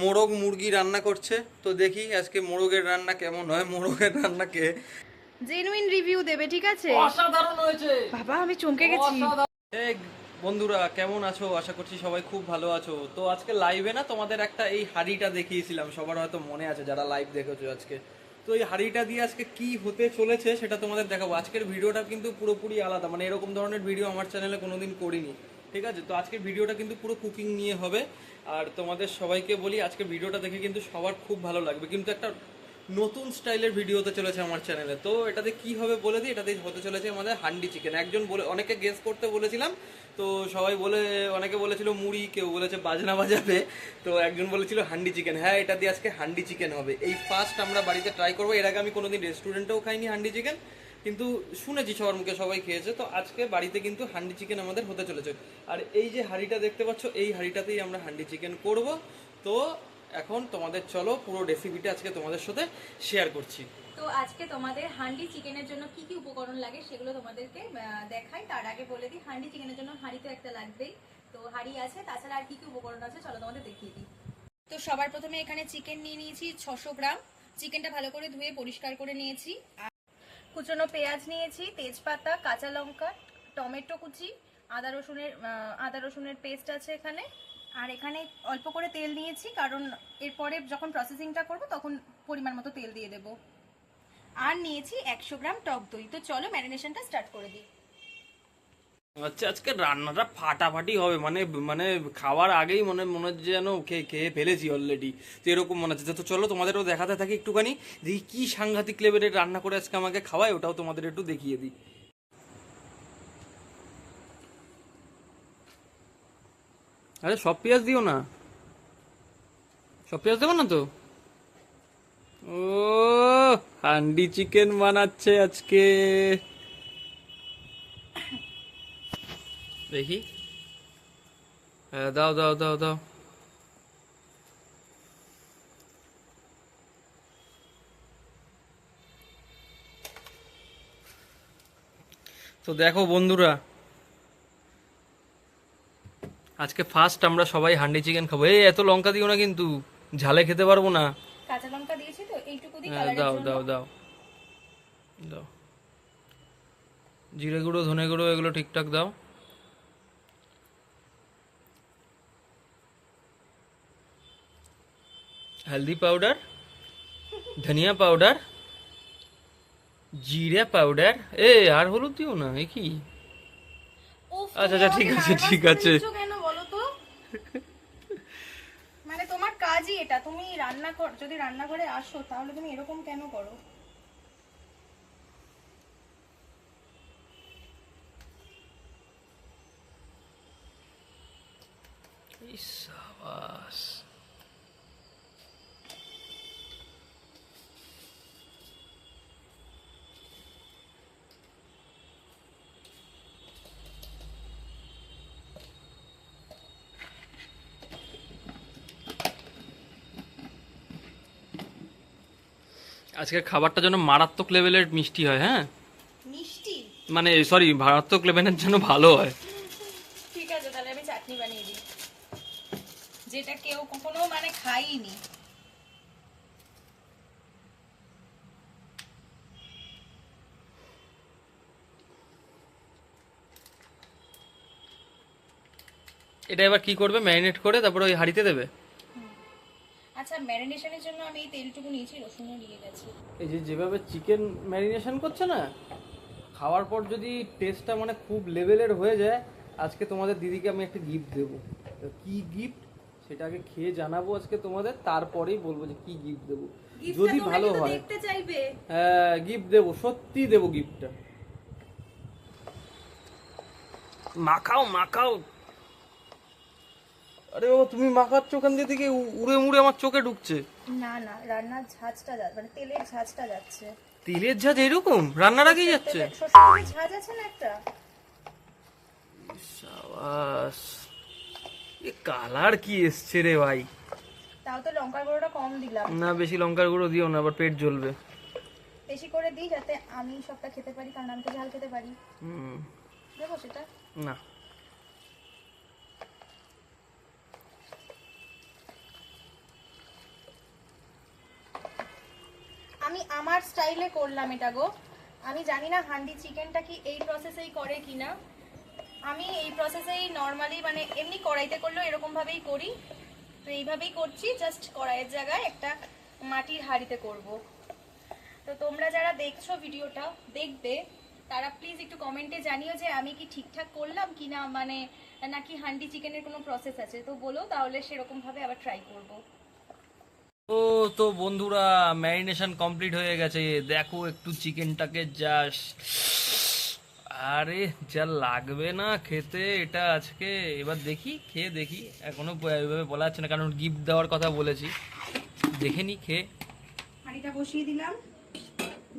মোরগ মুরগি রান্না করছে। তো দেখি আজকে মোরগের রান্না কেমন হয় মোরগের রান্না কে? জেনুইন রিভিউ দেবে ঠিক আছে? অসাধারণ হয়েছে। বাবা আমি চমকে গেছি। বন্ধুরা কেমন আছো? আশা করছি সবাই খুব ভালো আছো। তো আজকে লাইভে না তোমাদের একটা এই হাড়িটা দেখিয়েছিলাম সবার হয়তো মনে আছে যারা লাইভ দেখেছ আজকে। তো এই হাড়িটা দিয়ে আজকে কি হতে চলেছে সেটা তোমাদের দেখাবো। আজকের ভিডিওটা কিন্তু পুরোপুরি আলাদা মানে এরকম ধরনের ভিডিও আমার চ্যানেলে কোনোদিন করিনি ঠিক আছে? তো আজকের ভিডিওটা কিন্তু পুরো কুকিং নিয়ে হবে। আর তোমাদের সবাইকে বলি আজকে ভিডিওটা দেখে কিন্তু সবার খুব ভালো লাগবে। কিন্তু একটা নতুন স্টাইলের ভিডিও হতে চলেছে আমার চ্যানেলে। তো এটাতে কি হবে বলে দিই, এটাতে হতে চলেছে আমাদের হান্ডি চিকেন। একজন বলে অনেকে গেস করতে বলেছিলাম, তো সবাই বলে, অনেকে বলেছিল মুড়ি, কেউ বলেছে বাজনা বাজাবে, তো একজন বলেছিল হান্ডি চিকেন। হ্যাঁ এটা দিয়ে আজকে হান্ডি চিকেন হবে। এই ফার্স্ট আমরা বাড়িতে ট্রাই করব। এর আগে আমি কোনোদিন রেস্টুরেন্টেও খাইনি হান্ডি চিকেন। কিন্তু শুনেছি সবার মুখে সবাই খেয়েছে, তো আজকে বাড়িতে কিন্তু হান্ডি চিকেন আমাদের হতে চলেছে। আর এই যে হাঁড়িটা দেখতে পাচ্ছ, এই হাঁড়িটাতেই আমরা হান্ডি চিকেন করব। তো এখন তোমাদের চলো পুরো রেসিপিটা আজকে তোমাদের সাথে শেয়ার করছি। তো আজকে তোমাদের হান্ডি চিকেনের জন্য কি কি উপকরণ লাগে সেগুলো তোমাদেরকে দেখাই। তার আগে বলে দিই, হান্ডি চিকেনের জন্য হাঁড়ি তো একটা লাগবেই। তো হাঁড়ি আছে, তাছাড়া আর কি কি উপকরণ আছে চলো তোমাদের দেখিয়ে দিই। তো সবার প্রথমে এখানে চিকেন নিয়ে নিয়েছি ছশো গ্রাম। চিকেনটা ভালো করে ধুয়ে পরিষ্কার করে নিয়েছি। কুচনো পেঁয়াজ নিয়েছি, তেজপাতা, কাঁচা লঙ্কা, টমেটো কুচি, আদা রসুনের আদা রসুনের পেস্ট আছে এখানে। আর এখানে অল্প করে তেল নিয়েছি, কারণ এরপরে যখন প্রসেসিংটা করব তখন পরিমাণ মতো তেল দিয়ে দেব। আর নিয়েছি একশো গ্রাম টক দই। তো চলো ম্যারিনেশনটা স্টার্ট করে দিই। আচ্ছা আজকে রান্নাটা ফাটাফাটি হবে মানে মানে খাওয়ার আগেই মনে মনে হচ্ছে যেন খেয়ে খেয়ে ফেলেছি অলরেডি তো এরকম মনে হচ্ছে। তো চলো তোমাদেরও দেখাতে থাকি একটুখানি, দেখি কি সাংঘাতিক লেভেলের রান্না করে আজকে আমাকে খাওয়ায়, ওটাও তোমাদের একটু দেখিয়ে দিই। আরে, সব পেঁয়াজ দিও না। সব পেঁয়াজ দেবো না তো? ও, হান্ডি চিকেন বানাচ্ছে আজকে। দেখি। হ্যাঁ দাও দাও দাও দাও। তো দেখো বন্ধুরা আজকে ফার্স্ট আমরা সবাই হান্ডি চিকেন খাব। এই এত লঙ্কা দিও না কিন্তু ঝালে খেতে পারব না। কাঁচা লঙ্কা দিয়েছি তো এইটুকু দিই হ্যাঁ দাও দাও দাও। দাও। জিরে গুঁড়ো ধনে গুঁড়ো এগুলো ঠিকঠাক দাও। हल्दी पाउडर ধনিয়া পাউডার জিরা পাউডার এ আর হলুদ দিও না এ কি উফ, আচ্ছা, আচ্ছা, ঠিক তুমি আছে, nervous ঠিক করে আছে। দিচ্ছ কেন বলো তো মানে তোমার কাজই এটা তুমি রান্না কর যদি রান্না করে আসো তাহলে তুমি এরকম কেন করো ইস, আজকের খাবারটা যেন মারাত্মক লেভেলের মিষ্টি হয় হ্যাঁ? মিষ্টি? মানে সরি মারাত্মক লেভেলের জন্য ভালো হয়। ঠিক আছে তাহলে আমি চাটনি বানিয়ে দিই। যেটা কেউ কখনো মানে খাইনি এটা এবার কি করবে? ম্যারিনেট করে তারপরে ওই হাঁড়িতে দেবে? আচ্ছা ম্যারিনেশনের জন্য আমি এই তেলটুকু নিয়েছি রসুনও নিয়ে গেছি। এই যে যেভাবে চিকেন ম্যারিনেশন করছে না খাওয়ার পর যদি টেস্টটা মানে খুব লেভেলের হয়ে যায় আজকে তোমাদের দিদিকে আমি একটা গিফট দেবো। কি গিফট সেটা আগে খেয়ে জানাব আজকে তোমাদের তারপরেই বলব যে কি গিফট দেবো। যদি ভালো হয়। দেখতে চাইবে। হ্যাঁ গিফট দেবো সত্যি দেবো গিফটটা মাখাও মাখাও। আরে ও তুমি মাখাচ্ছ ওখান দিয়ে থেকে? উড়ে মুড়ে আমার চোখে ঢুকছে। না না রান্নার ঝাঁজটা যাচ্ছে মানে তেলের ঝাঁজটা যাচ্ছে। তেলের ঝাঁজ এরকম? রান্নার আগেই যাচ্ছে? ঝাঁজ আছে না একটা? সাবাস। এ কালার কি এসছে রে ভাই। তাও তো লঙ্কার গুঁড়োটা কম দিলাম। না বেশি লঙ্কার গুঁড়ো দিও না আবার পেট জ্বলবে। বেশি করে দিই যাতে আমি সবটা খেতে পারি কারণ আমি তো ঝাল খেতে পারি। হুম। দেখো সেটা? না। আমি আমার স্টাইলে করলাম এটা গো। আমি জানি না হান্ডি চিকেনটা কি এই প্রসেসেই করে কিনা। আমি এই প্রসেসেই নর্মালি মানে এমনি কড়াইতে করলেও এরকমভাবেই করি। তো এইভাবেই করছি জাস্ট কড়াইয়ের জায়গায় একটা মাটির হাঁড়িতে করব। তো তোমরা যারা দেখছ ভিডিওটা, দেখবে, তারা প্লিজ একটু কমেন্টে জানিও যে আমি কি ঠিকঠাক করলাম কি না মানে নাকি হান্ডি চিকেনের কোনো প্রসেস আছে। তো বলো, তাহলে সেরকমভাবে আবার ট্রাই করব। ও, তো বন্ধুরা ম্যারিনেশন কমপ্লিট হয়ে গেছে। দেখো একটু চিকেনটাকে জাস্ট আরে, যা লাগবে না খেতে, এটা আজকে। এবার দেখি, খেয়ে দেখি। এখনও ওইভাবে বলা যাচ্ছে না, কারণ গিফট দেওয়ার কথা বলেছি। দেখে নি, খেয়ে। হাঁড়িটা বসিয়ে দিলাম।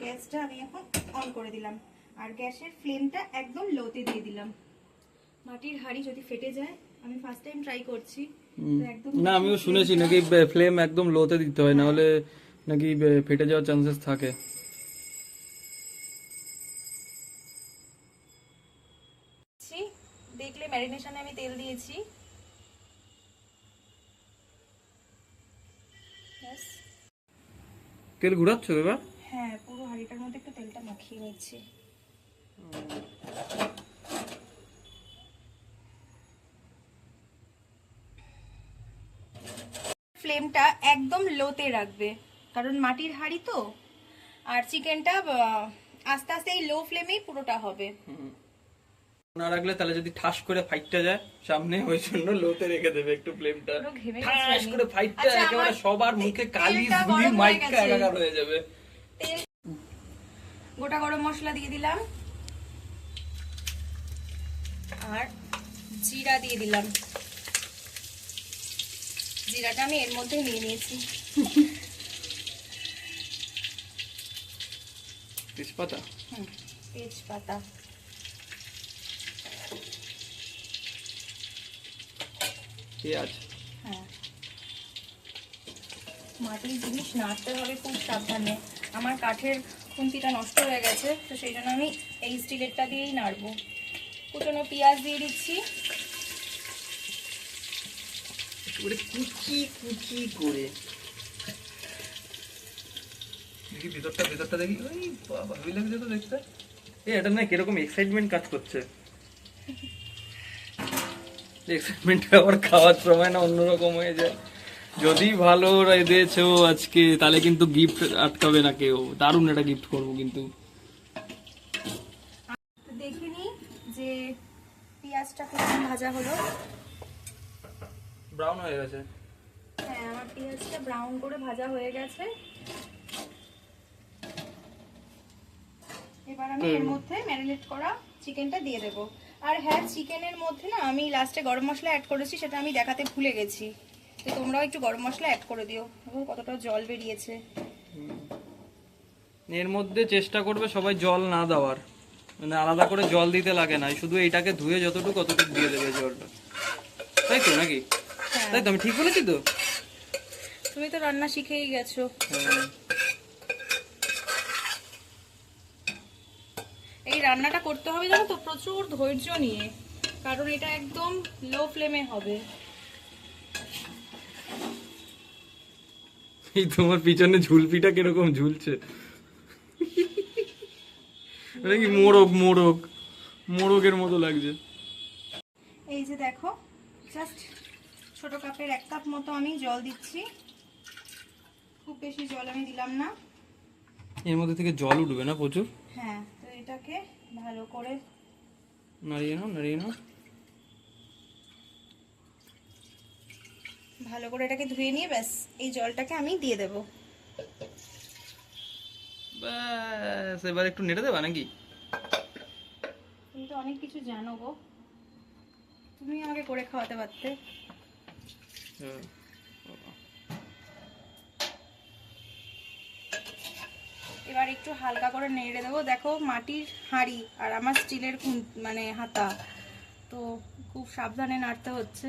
গ্যাসটা আমি এখন অন করে দিলাম। আর গ্যাসের ফ্লেমটা একদম লোতে দিয়ে দিলাম। মাটির হাঁড়ি যদি ফেটে যায় আমি ফার্স্ট টাইম ট্রাই করছি। না আমিও শুনেছি নাকি ফ্লেম একদম লোতে দিতে হয় না হলে নাকি ফেটে যাওয়ার চান্সেস থাকে। দেখলে ম্যারিনেশনে আমি তেল দিয়েছি। তেল ঘুরাচ্ছ এবার? হ্যাঁ পুরো হাঁড়িটার মধ্যে একটু তেলটা মাখিয়ে নিচ্ছি। ফ্লেমটা একদম লোতে রাখবে। কারণ মাটির হাঁড়ি তো। আর চিকেনটা আস্তে আস্তে এই লো ফ্লেমেই পুরোটা হবে। না রাখলে তাহলে যদি ঠাস করে ফাইটটা যায় সামনে ওই জন্য লোতে রেখে দেবে একটু ফ্লেমটা। ঠাস করে ফাইটটা আচ্ছা, একেবারে সবার মুখে কালি ধুলি মাইকা একাকার হয়ে যাবে। গোটা গরম মশলা দিয়ে দিলাম। আর জিরা দিয়ে দিলাম। জিরাটা আমি এর মধ্যে নিয়ে নিয়েছি। তেজপাতা? হুম, তেজপাতা। পেঁয়াজ? হ্যাঁ। মাটির জিনিস নাড়তে হবে খুব সাবধানে। আমার কাঠের খুন্তিটা নষ্ট হয়ে গেছে তো সেই জন্য আমি এই স্টিলেরটা দিয়েই নাড়বো। কুচনো পেঁয়াজ দিয়ে দিচ্ছি। একেবারে কুচি কুচি করে। দেখি ভিতরটা ভিতরটা দেখি। ওই বাবা ভালোই লাগছে তো দেখতে। এ এটা না কীরকম এক্সাইটমেন্ট কাজ করছে। এক্সাইটমেন্ট আবার খাওয়ার সময় না অন্যরকম হয়ে যায়। যদি ভালো দিয়েছ আজকে তাহলে কিন্তু গিফট আটকাবে না কেউ। দারুণ একটা গিফট করব কিন্তু। তো দেখে নিই যে পেঁয়াজটা কেমন ভাজা হলো। ব্রাউন হয়ে গেছে। হ্যাঁ আমার পেঁয়াজটা ব্রাউন করে ভাজা হয়ে গেছে। এবার আমি এর মধ্যে ম্যারিনেট করা চিকেনটা দিয়ে দেব। আর হ্যাঁ চিকেনের মধ্যে না আমি লাস্টে গরম মশলা অ্যাড করেছি সেটা আমি দেখাতে ভুলে গেছি। তো তোমরাও একটু গরম মশলা অ্যাড করে দিও। কতটা জল বেরিয়েছে। এর মধ্যে চেষ্টা করবে সবাই জল না দেওয়ার। মানে আলাদা করে জল দিতে লাগে না। শুধু এইটাকে ধুয়ে যতটুকু ততটুকু দিয়ে দেবে জলটা। তাই তো নাকি? তাই তো আমি ঠিক বলেছি তো? তুমি তো রান্না শিখেই গেছো। এই রান্নাটা করতে হবে জানো তো প্রচুর ধৈর্য নিয়ে। কারণ এটা একদম লো ফ্লেমে হবে। এই তোমার পিছনে ঝুলপিটা কীরকম ঝুলছে? এটা কি মোরগ মোরগ মোরগের মতো লাগছে। এই যে দেখো জাস্ট ছোট কাপের এক কাপ মতো আমি জল দিচ্ছি। খুব বেশি জল আমি দিলাম না। এর মধ্যে থেকে জল উঠবে না প্রচুর? হ্যাঁ তো এটাকে ভালো করে নাড়িয়ে নাও নাড়িয়ে নাও। ভালো করে এটাকে ধুয়ে নিয়ে ব্যাস এই জলটাকে আমি দিয়ে দেব। ব্যাস এবার একটু নেড়ে দেবা নাকি? তুমি তো অনেক কিছু জানো গো। তুমি আমাকে করে খাওয়াতে পারতে। হ্যাঁ। এবার একটু হালকা করে নেড়ে দেবো। দেখো মাটির হাঁড়ি আর আমার স্টিলের মানে হাতা। তো খুব সাবধানে নাড়তে হচ্ছে।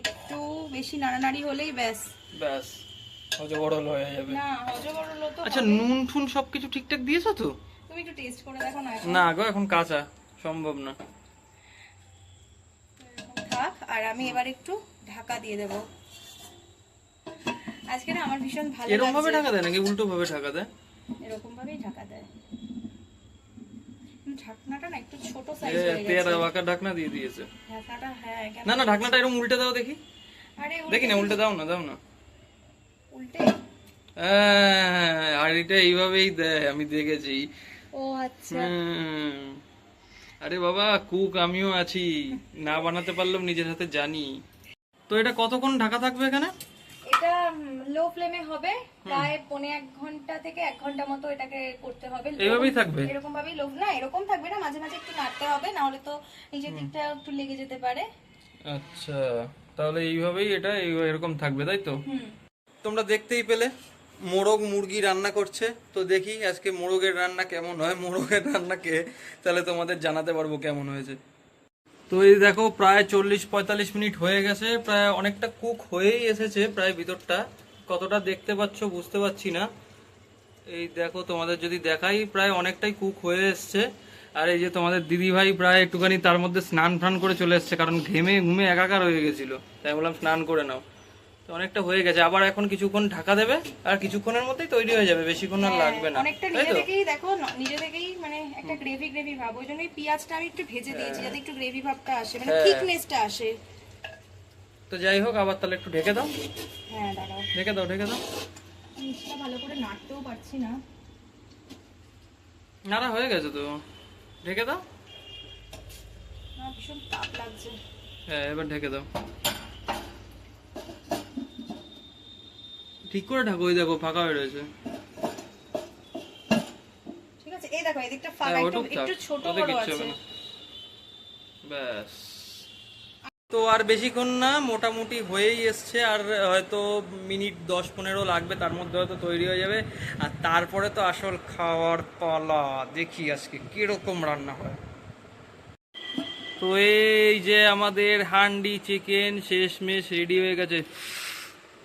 একটু বেশি নাড়ানাড়ি হলেই ব্যাস। ব্যাস অজগরল হয়ে যাবে। না হজবরল তো আচ্ছা নুন ঠুন সবকিছু ঠিকঠাক দিয়েছ তো? তুমি একটু টেস্ট করে দেখো না এখন। না গো এখন কাঁচা সম্ভব না। আর আমি এবার একটু ঢাকা দিয়ে দেব। আজকে না আমার ভীষণ ভালো এরকম ভাবে ঢাকা দেয় নাকি? উল্টো ভাবে ঢাকা দেয়? এরকম ভাবেই ঢাকা দেয়। ঢাকনাটা না একটু ছোট সাইজ হয়ে গেছে। বাঁকা ঢাকনা দিয়ে দিয়েছে। ঢাকনাটা হ্যাঁ না না ঢাকনাটা এরকম উল্টে দাও দেখি। আরে দেখি না উল্টে দাও না দাও না। উল্টে? হ্যাঁ, হাঁড়িটা এইভাবেই দেয় আমি দেখেছি। ও আচ্ছা। আরে বাবা কুক আমিও আছি। না বানাতে পারলাম নিজের হাতে জানি। তো এটা কতক্ষণ ঢাকা থাকবে এখানে? এটা লো ফ্লেমে হবে। প্রায় পৌনে এক ঘণ্টা থেকে এক ঘণ্টা মতো এটাকে করতে হবে। এইভাবেই থাকবে? এরকম ভাবেই লো না এরকম থাকবে না। মাঝে মাঝে একটু নাড়তে হবে না হলে তো নিচের দিকটা একটু লেগে যেতে পারে। আচ্ছা তাহলে এইভাবেই এটা এরকম থাকবে তাই তো? তোমরা দেখতেই পেলে। মোরগ মুরগি রান্না করছে। তো দেখি আজকে মোরগের রান্না কেমন হয়। মোরগের রান্না রান্নাকে তাহলে তোমাদের জানাতে পারব কেমন হয়েছে। তো এই দেখো, প্রায় চল্লিশ পঁয়তাল্লিশ মিনিট হয়ে গেছে। প্রায় অনেকটা কুক হয়েই এসেছে প্রায় ভিতরটা। কতটা দেখতে পাচ্ছ বুঝতে পারছি না। এই দেখো, তোমাদের যদি দেখাই, প্রায় অনেকটাই কুক হয়ে এসছে। আর এই যে তোমাদের দিদি ভাই প্রায় একটুখানি তার মধ্যে স্নান ফান করে চলে এসছে, কারণ ঘেমে ঘুমে একাকার হয়ে গেছিল। তাই বললাম স্নান করে নাও। তো অনেকটা হয়ে গেছে। আবার এখন কিছুক্ষণ ঢাকা দেবে আর কিছুক্ষণের মধ্যেই তৈরি হয়ে যাবে বেশিক্ষণ আর লাগবে না। অনেকটা নিজে থেকেই দেখো নিজে থেকেই মানে একটা গ্রেভি গ্রেভি ভাব। ওই জন্যই পেঁয়াজটা আমি একটু ভেজে দিয়েছি যাতে একটু গ্রেভি ভাবটা আসে মানে হ্যাঁ। থিকনেসটা আসে। তো যাই হোক আবার তাহলে একটু ঢেকে দাও। হ্যাঁ দাঁড়াও। ঢেকে দাও ঢেকে দাও। নিচটা ভালো করে নাড়তেও পারছি না। নাড়া হয়ে গেছে তো। ঢেকে দাও। না ভীষণ তাপ লাগছে। হ্যাঁ এবার ঢেকে দাও। ঠিক করে ঢাকো ওই দেখো ফাঁকা হয়ে রয়েছে। ঠিক আছে এই দেখো এদিকটা ফাঁকা হ্যাঁ, একটু একটু ছোট বড় আছে। ব্যাস। তো আর বেশিক্ষণ না মোটামুটি হয়েই এসছে আর হয়তো মিনিট দশ পনেরো লাগবে তার মধ্যে হয়তো তৈরি হয়ে যাবে। আর তারপরে তো আসল খাওয়ার পালা দেখি আজকে কীরকম রান্না হয়। তো এই যে আমাদের হান্ডি চিকেন শেষমেশ রেডি হয়ে গেছে।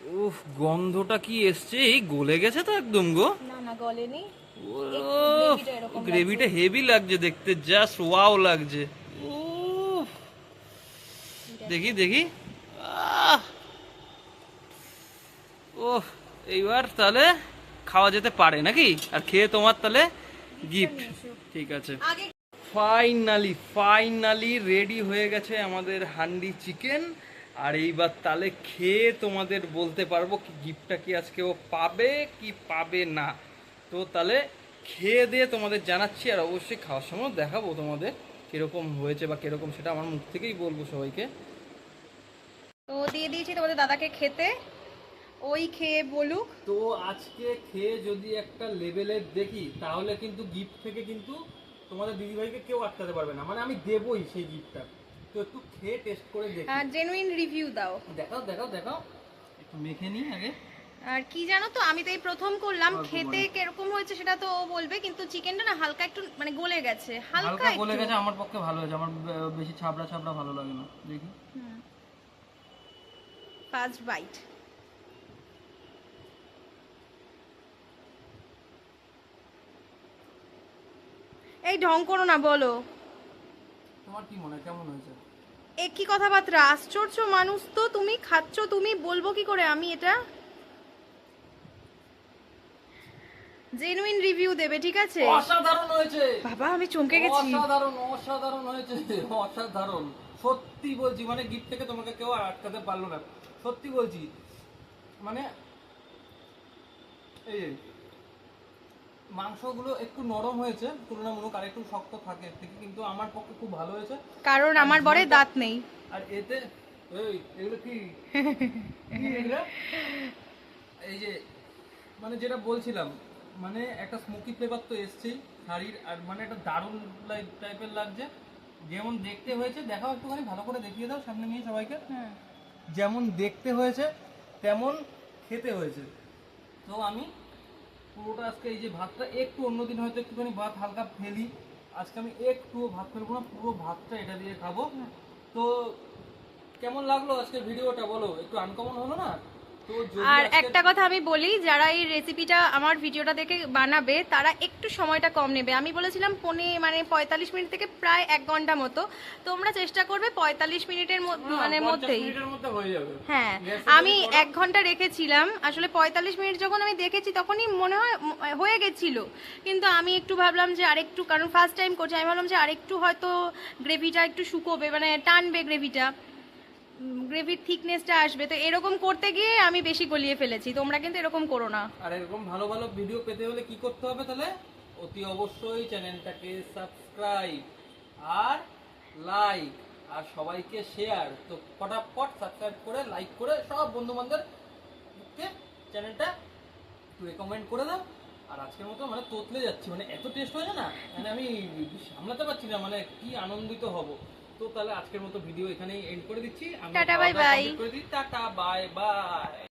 উফ গন্ধটা কি এসছে? এই গলে গেছে তো একদম গো। না না গলেনি। ওহ, গ্রেভিটা হেভি লাগছে। দেখতে জাস্ট ওয়াও লাগছে। দেখি দেখি। ওহ এইবার তাহলে খাওয়া যেতে পারে নাকি? আর খেয়ে তোমার তাহলে গিফট ঠিক আছে। ফাইনালি ফাইনালি রেডি হয়ে গেছে আমাদের হান্ডি চিকেন আর এইবার তাহলে খেয়ে তোমাদের বলতে পারব কি গিফটটা কি আজকে ও পাবে কি পাবে না। তো তাহলে খেয়ে দিয়ে তোমাদের জানাচ্ছি আর অবশ্যই খাওয়ার সময় দেখাবো তোমাদের কীরকম হয়েছে বা কীরকম সেটা আমার মুখ থেকেই বলব সবাইকে। তো দিয়ে দিয়েছি তোমাদের দাদাকে খেতে। ওই খেয়ে বলুক। তো আজকে খেয়ে যদি একটা লেভেলের দেখি তাহলে কিন্তু গিফট থেকে কিন্তু তোমাদের দিদিভাইকে কেউ আটকাতে পারবে না। মানে আমি দেবই সেই গিফটটা তো একটু খেয়ে টেস্ট করে দেখি। জেনুইন রিভিউ দাও। দেখাও দেখাও দেখাও। একটু মেখে নিই আগে। আর কি জানো তো আমি তো এই প্রথম করলাম খেতে কীরকম হয়েছে সেটা তো ও বলবে কিন্তু চিকেনটা না হালকা একটু মানে গলে গেছে। হালকা হালকা গলে গেছে আমার পক্ষে ভালো হয়েছে। আমার বেশি ছাবড়া ছাবড়া ভালো লাগে না। দেখি। ফার্স্ট বাইট এই ঢং করো না বলো। তোমার কি মনে কেমন হয়েছে? এ কি কথাবার্তা আশ্চর্য মানুষ তো তুমি খাচ্ছ তুমি বলব কি করে আমি এটা? জেনুইন রিভিউ দেবে ঠিক আছে? অসাধারণ হয়েছে! বাবা আমি চমকে গেছি। অসাধারণ অসাধারণ হয়েছে অসাধারণ। সত্যি বলছি মানে গিফট থেকে তোমাকে কেউ আটকাতে পারল না। সত্যি বলছি মানে এই মাংসগুলো একটু নরম হয়েছে তুলনামূলক আর একটু শক্ত থাকে থেকে কিন্তু আমার পক্ষে খুব ভালো হয়েছে। কারণ আমার বরে দাঁত নেই। আর এতে এই এগুলো কি? কি এই যে মানে যেটা বলছিলাম মানে একটা স্মোকি ফ্লেভার তো এসছেই শাড়ির আর মানে একটা দারুণ টাইপের লাগছে। যেমন দেখতে হয়েছে দেখাও একটুখানি ভালো করে দেখিয়ে দাও সামনে নিয়ে সবাইকে। যেমন দেখতে হয়েছে তেমন খেতে হয়েছে। তো আমি পুরোটা আজকে এই যে ভাতটা একটু অন্যদিন হয়তো একটুখানি ভাত হালকা ফেলি। আজকে আমি একটু ভাত ফেলব না পুরো ভাতটা এটা দিয়ে খাব। তো কেমন লাগল আজকে ভিডিওটা বলো? একটু আনকমন হলো না? আর একটা কথা আমি বলি যারা এই রেসিপিটা আমার ভিডিওটা দেখে বানাবে তারা একটু সময়টা কম নেবে। আমি বলেছিলাম পনে মানে পঁয়তাল্লিশ মিনিট থেকে প্রায় এক ঘণ্টা মতো। তোমরা চেষ্টা করবে পঁয়তাল্লিশ মিনিটের মানে মধ্যেই। হ্যাঁ আমি এক ঘণ্টা রেখেছিলাম। আসলে পঁয়তাল্লিশ মিনিট যখন আমি দেখেছি তখনই মনে হয় হয়ে গেছিল। কিন্তু আমি একটু ভাবলাম যে আরেকটু কারণ ফার্স্ট টাইম করছি আমি ভাবলাম যে আরেকটু হয়তো গ্রেভিটা একটু শুকোবে মানে টানবে গ্রেভিটা। গ্রেভির থিকনেসটা আসবে। তো এরকম করতে গিয়ে আমি বেশি গলিয়ে ফেলেছি। তোমরা কিন্তু এরকম করো না। আর এরকম ভালো ভালো ভিডিও পেতে হলে কি করতে হবে তাহলে? অতি অবশ্যই চ্যানেলটাকে সাবস্ক্রাইব আর লাইক আর সবাইকে শেয়ার তো ফটাফট সাবস্ক্রাইব করে লাইক করে সব বন্ধু বান্ধবকে চ্যানেলটা রেকমেন্ড করে দাও। আর আজকের মতো মানে তোতলে যাচ্ছি। মানে এত টেস্ট হয়েছে না? মানে আমি সামলাতে পারছি না। মানে কি আনন্দিত হব। তো তাহলে আজকের মতো ভিডিও এখানেই এন্ড করে দিচ্ছি। টাটা, বাই করে দিই। Tata bye by